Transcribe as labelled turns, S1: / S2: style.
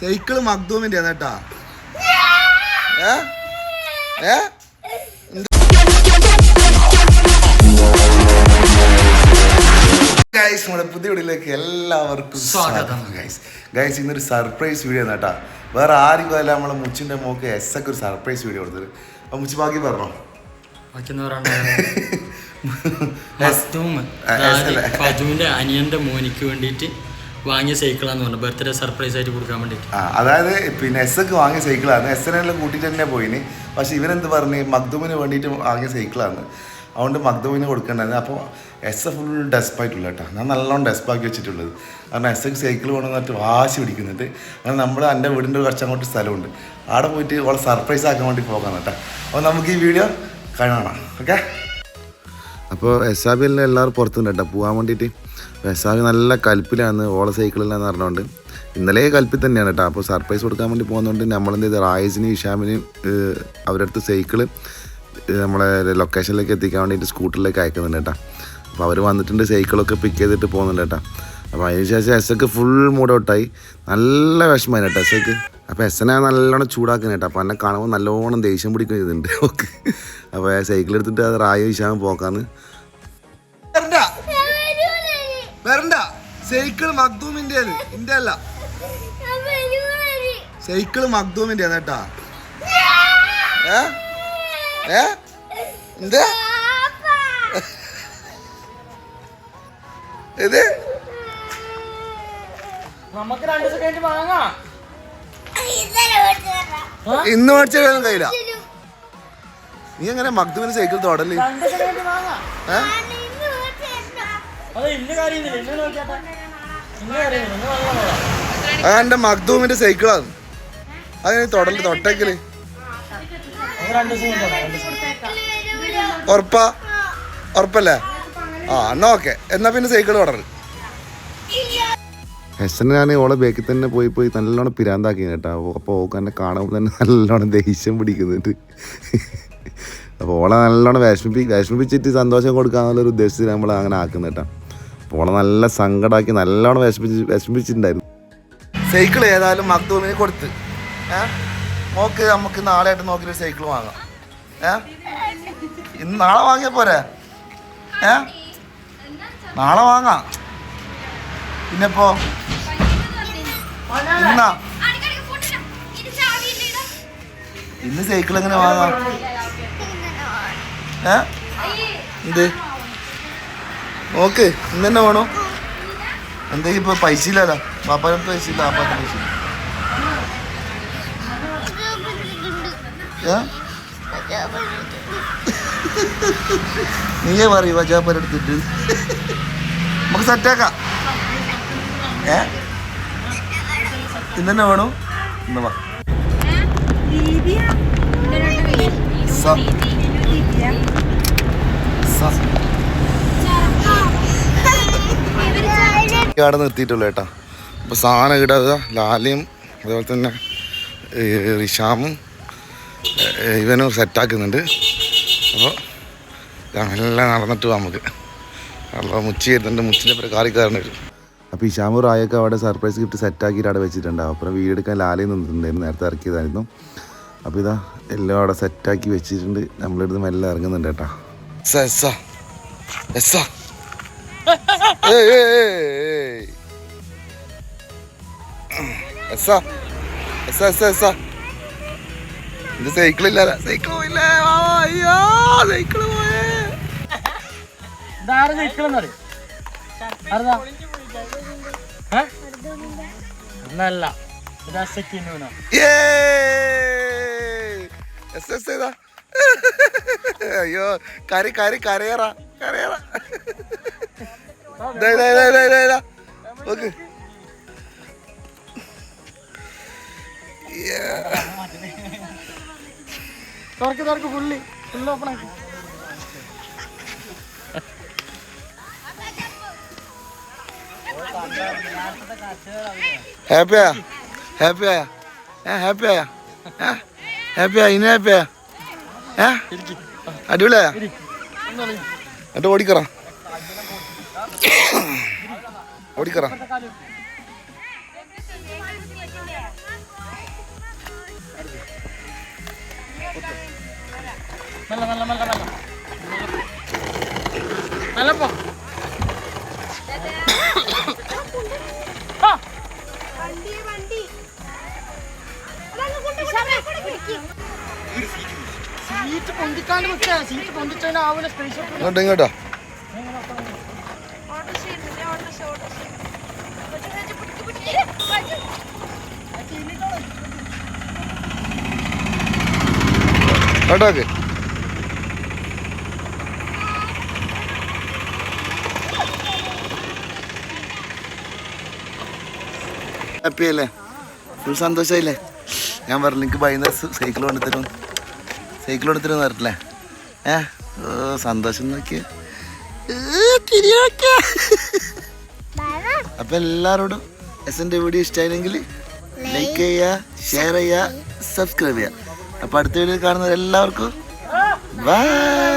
S1: Cycle മഖ്ദൂമിന്റെ കേട്ടാ. ഏ? ഏ? ഗൈസ് നമ്മുടെ പുതിയ വീടിലേക്ക് എല്ലാവർക്കും
S2: സ്വാഗതം.
S1: ഗൈസ് ഗൈസ് ഇന്നൊരു സർപ്രൈസ് വീഡിയോ ആണ് കേട്ടാ. വേറെ ആർക്കും അല്ല? നമ്മളെ മുച്ചിന്റെ മോക്ക് എസ് ഒക്കെ ഒരു സർപ്രൈസ് വീഡിയോ കൊടുത്തത്. അപ്പൊ മുച്ചി ബാക്കി പറഞ്ഞോ?
S2: അനിയന്റെ മോനിക്ക് വേണ്ടിയിട്ട് വാങ്ങിയ സൈക്കിളാന്ന് പറഞ്ഞു. ബർത്ത്ഡേ സർപ്രൈസ് ആയിട്ട് കൊടുക്കാൻ വേണ്ടിയിട്ട്.
S1: ആ അതായത് പിന്നെ എസ് ഒക്കെ വാങ്ങിയ സൈക്കിളാണ്. എസ് എല്ലാം കൂട്ടിയിട്ട് തന്നെ പോയിന്. പക്ഷെ ഇവനെന്ത് പറഞ്ഞ്? മഗ്ദൂമിന് വേണ്ടിയിട്ട് വാങ്ങിയ സൈക്കിളാണ് അതുകൊണ്ട് മഗ്ദൂമിന് കൊടുക്കേണ്ടത്. അപ്പോൾ എസ് ഫുൾ ഡെസ്പായിട്ടുള്ള കേട്ടോ. ഞാൻ നല്ലോണം ഡെസ്പാക്കി വെച്ചിട്ടുള്ളത്. കാരണം എസ് എക്ക് സൈക്കിൾ വേണമെന്ന് പറഞ്ഞിട്ട് വാശി പിടിക്കുന്നുണ്ട്. അങ്ങനെ നമ്മൾ എന്റെ വീടിന്റെ കുറച്ച് അങ്ങോട്ട് സ്ഥലമുണ്ട്. അവിടെ പോയിട്ട് അവളെ സർപ്രൈസ് ആക്കാൻ വേണ്ടി പോകാൻ കേട്ടോ. അപ്പോൾ നമുക്ക് ഈ വീഡിയോ കാണാം. ഓക്കെ? അപ്പോൾ എസ് ആ ബി എല്ലാം എല്ലാവരും പുറത്തുണ്ട് കേട്ടോ. പോകാൻ വേണ്ടിയിട്ട്. എസ് നല്ല കൽപ്പിലാണ് ഓള സൈക്കിളിലാന്ന് പറഞ്ഞുകൊണ്ട് ഇന്നലെ കൽപ്പിൽ തന്നെയാണ് കേട്ടോ അപ്പോൾ സർപ്രൈസ് കൊടുക്കാൻ വേണ്ടി പോകുന്നതുകൊണ്ട് നമ്മളെന്ത് ചെയ്ത്? റായിസിനെയും ഇഷാമിനും അടുത്ത് സൈക്കിൾ നമ്മളെ ലൊക്കേഷനിലേക്ക് എത്തിക്കാൻ വേണ്ടിയിട്ട് സ്കൂട്ടറിലേക്ക് അയക്കുന്നുണ്ട് കേട്ടോ അപ്പോൾ അവർ വന്നിട്ടുണ്ട് സൈക്കിളൊക്കെ പിക്ക് ചെയ്തിട്ട് പോകുന്നുണ്ട് കേട്ടോ അപ്പോൾ അതിനുശേഷം എസ് ഒക്കെ ഫുൾ മൂഡ് ഔട്ടായി നല്ല വിഷമമാണ് കേട്ടോ എസ് ഒക്കെ അപ്പോൾ എസ് എന്നെ നല്ലോണം ചൂടാക്കുന്നത് കേട്ടോ അപ്പോൾ എന്നെ കാണുമ്പോൾ നല്ലോണം ദേഷ്യം പിടിക്കുന്നുണ്ട് ഓക്കെ. അപ്പോൾ സൈക്കിൾ എടുത്തിട്ട് അത് റായ ഇഷാമും പോക്കാന്ന്. സൈക്കിൾ മഖ്ദൂമിന്റെ ഇന്റെ അല്ല സൈക്കിൾ മഗ്ദൂമിന്റെ കേട്ടാ. ഏ? ഏ? എന്താ? ഇത്?
S2: നമുക്ക് രണ്ട് സെക്കൻഡ് വാങ്ങാം.
S1: ഇന്ന് മേടിച്ചാലും കയ്യില നീ എങ്ങനെ മഗ്ദൂമിന് സൈക്കിൾ തോടല്ലേ
S2: രണ്ട് സെക്കൻഡ്
S1: മഖ്ദൂമിന്റെ സൈക്കിളാണ്. അതിന്
S2: തൊടൽ സെക്കൻഡ്
S1: ഉറപ്പാ? ഉറപ്പല്ലേ? ആ എന്നാ ഓക്കെ. എന്നാ പിന്നെ സൈക്കിൾ തുടരു എസ് ഞാൻ ഓളെ ബേക്കിൽ തന്നെ പോയി പോയി നല്ലോണം പിരാന്താക്കി കേട്ടോ. അപ്പോൾ ഓക്ക് എന്നെ കാണുമ്പോൾ തന്നെ നല്ലോണം ദേഷ്യം പിടിക്കുന്നുണ്ട്. അപ്പോൾ ഓളെ നല്ലോണം വിഷമിപ്പി വിഷമിപ്പിച്ചിട്ട് സന്തോഷം കൊടുക്കാന്നുള്ളൊരു ഉദ്ദേശത്തിൽ നമ്മൾ അങ്ങനെ ആക്കുന്നത് കേട്ടോ. ഓളെ നല്ല സങ്കടമാക്കി നല്ലോണം വിഷമിച്ച് വിഷമിച്ചിട്ടുണ്ടായിരുന്നു. സൈക്കിൾ ഏതായാലും മക്തൂമിന് കൊടുത്ത്. നോക്ക് നമുക്ക് നാളെ ആയിട്ട് നോക്കി സൈക്കിൾ വാങ്ങാം. ഏ? ഇന്ന് നാളെ വാങ്ങിയാൽ പോരെ? ഏ? നാളെ വാങ്ങാം. പിന്നെപ്പോ? ഇന്നാ? ഇന്ന് സൈക്കിൾ എങ്ങനെ വാങ്ങാം? ഏ? എന്ത്? നോക്ക് ഇന്ന് തന്നെ വേണോ? എന്തെങ്കിലും ഇപ്പൊ പൈസ ഇല്ലല്ലോ പാപ്പാനടുത്ത് പൈസ ഇല്ല പാപ്പാത്ത പൈസ നീയേ പറയൂ വജാപ്പരെടുത്തിട്ട് നമുക്ക് സെറ്റാക്കാം ഏ? ഇന്ന് തന്നെ വേണോ? ഇന്ന് വാ അവിടെ നിർത്തിയിട്ടുള്ളൂ കേട്ടോ. അപ്പോൾ സാധനം ഇടാതെ ലാലിയും അതുപോലെ തന്നെ റിഷാമും ഇവനും സെറ്റാക്കുന്നുണ്ട് അപ്പോൾ എല്ലാം നടന്നിട്ട് പോകാം നമുക്ക്. അപ്പോൾ മുച്ചി വരുന്നുണ്ട്. മുച്ചിന്റെ പേര് കാറിക്കാരൻ വരും. അപ്പോൾ ഇഷാമു റായൊക്കെ അവിടെ സർപ്രൈസ് ഗിഫ്റ്റ് സെറ്റാക്കിയിട്ട് അവിടെ വെച്ചിട്ടുണ്ടാവും അപ്പുറം വീടെടുക്കാൻ ലാലി നിന്നിട്ടുണ്ടായിരുന്നു. നേരത്തെ ഇറക്കിയതായിരുന്നു അപ്പോൾ ഇതാ എല്ലാം അവിടെ സെറ്റാക്കി വെച്ചിട്ടുണ്ട്. നമ്മളിടുന്ന് മെല്ലെ ഇറങ്ങുന്നുണ്ട് കേട്ടോ. എസ് എസ് എസ് ഏയ് ഏയ് ഏയ് ഏയ്. എസ്സാ എസ്സാ എസ്സാ സൈക്കിൾ ഇത് സൈക്കിളില്ല സൈക്കിൾ പോയില്ലേ അയ്യോ സൈക്കിൾ പോയേ
S2: ഇതാരും സൈക്കിളെന്ന് പറയും ആരതാ ഏ? ഒന്നല്ല ഇതാ സെക്കിനൂന.
S1: എസ് എസ് ഏതാ? അയ്യോ കരി കരി കരയറ കരയറ. നോക്ക്
S2: തുറക്ക് തുറക്ക് ഫുള്ളി ഫുള്ള് ഓപ്പൺ ആക്കി.
S1: ഹാപ്പിയാ ഹാപ്പിയായ ഏ ഹാപ്പിയാ ഏ ഹാപ്പിയാ ഇനി ഹാപ്പിയായ ഏ? അടിപൊളിയാ എന്നിട്ട് ഓടിക്കറ. ഓടിക്കറ.
S2: സീറ്റ് പൊന്തിക്കാണ്ട് സീറ്റ് സ്പേസ്
S1: കേട്ടോക്ക് ഹാപ്പി അല്ലേ? ഫുൾ സന്തോഷമായില്ലേ ഞാൻ പറഞ്ഞു എനിക്ക് വൈകുന്നേരം സൈക്കിൾ കൊണ്ടുത്തരും സൈക്കിൾ കൊണ്ടുത്തരും പറഞ്ഞില്ലേ ഏ? ഓ സന്തോഷം നോക്കിയ. അപ്പൊ എല്ലാരോടും എസ് എന്റെ വീഡിയോ ഇഷ്ടമായില്ലെങ്കിൽ ലൈക്ക് ചെയ്യുക ഷെയർ ചെയ്യുക സബ്സ്ക്രൈബ് ചെയ്യുക. അപ്പൊ അടുത്ത വീഡിയോ കാണുന്നവരെല്ലാവർക്കും ബൈ